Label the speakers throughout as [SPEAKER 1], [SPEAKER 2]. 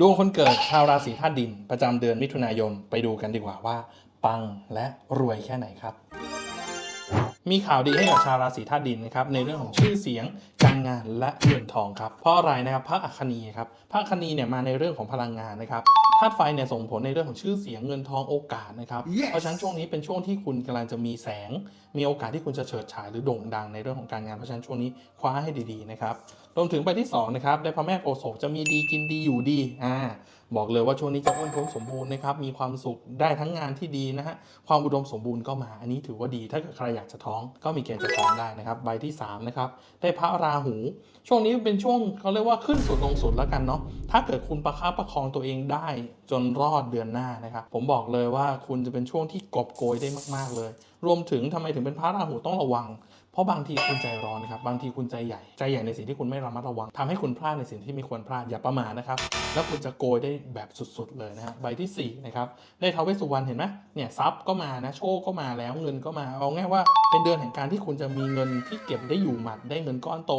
[SPEAKER 1] ดวงคนเกิดชาวราศีธาตุดิน ประจำเดือนมิถุนายนไปดูกันดีกว่าว่า ปังและรวยแค่ไหนครับ มีข่าวดีให้กับชาวราศีธาตุดินนะครับในเรื่องของชื่อเสียง การงานและเงินทองครับเพราะอะไรนะครับพระอัคนีครับพระอัคนีเนี่ยมาในเรื่องของพลังงานนะครับ ธาตุไฟเนี่ยส่งผลในเรื่องของชื่อเสียงเงินทองโอกาสนะครับ
[SPEAKER 2] Yes
[SPEAKER 1] เพราะฉะนั้นช่วงนี้เป็นช่วงที่คุณกำลังจะมีแสง มีโอกาสที่คุณจะเฉิดฉายหรือโด่งดังในเรื่องของการงานเพราะฉะนั้นช่วงนี้คว้าให้ดีๆนะครับรวมถึงใบที่สองนะครับได้พระแม่โพธิ์ศพจะมีดีกินดีอยู่ดีอ่าบอกเลยว่าช่วงนี้จะอ้วนท้วนสมบูรณ์นะครับมีความสุขได้ทั้งงานที่ดีนะฮะความอุดมสมบูรณ์ก็มาอันนี้ถือว่าดี ถ้าเกิดใครอยากจะท้องก็มีเกณฑ์จะท้องได้นะครับใบที่สามนะครับได้พระราหู ช่วงนี้เป็นช่วงเขาเรียกว่าขึ้นสุดลงสุดแล้วกันเนาะถ้าเกิดคุณประคับประคองตัวเองได้จนรอดเดือนหน้านะครับ ผมบอกเลยว่าคุณจะเป็นช่วงที่กอบโกยได้มาก ๆ เลย รวมถึงทำไมถึงเป็นพระราหูต้องระวัง เพราะบางทีคุณใจร้อนนะครับ บางทีคุณใจใหญ่ ใจใหญ่ในสิ่งที่คุณไม่ระมัดระวังทำให้คุณพลาดในสิ่งที่ไมีควรพลาด อย่าประมาทนะครับ แล้วคุณจะโกยได้แบบสุดๆเลยนะฮะ ใบที่สี่นะครับ ได้ท้าวเวสสุวรรณเห็นไหมเนี่ยทรัพย์ก็มานะ โชคก็มาแล้ว เงินก็มา เอาง่ายว่าเป็นเดือนแห่งการที่คุณจะมีเงินที่เก็บได้อยู่หมัด ได้เงินก้อนโต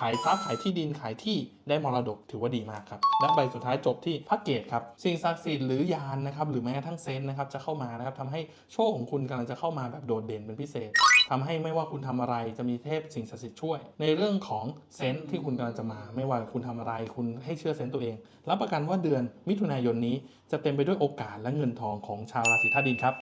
[SPEAKER 1] ขายทรัพย์ขายที่ดิน ขายที่ ได้มรดก ถือว่าดีมากครับ และใบสุดท้ายจบที่พระเกตครับ สิ่งศักดิ์สิทธิ์หรือยานนะครับ หรือแม้กระทั่งเซนนะครับ จะเข้ามานะครับทำให้โชคของคุณกำลังจะเข้ามาแบบโดดเด่นเป็นพิเศษทำให้ไม่ว่าคุณทำอะไรจะมีเทพสิ่งศักดิ์สิทธิ์ช่วย ในเรื่องของเซนส์ที่คุณกำลังจะมา ไม่ว่าคุณทำอะไรคุณให้เชื่อเซนส์ตัวเอง รับประกันว่าเดือนมิถุนายนนี้จะเต็มไปด้วยโอกาสและเงินทองของชาวราศีธาตุดินครับ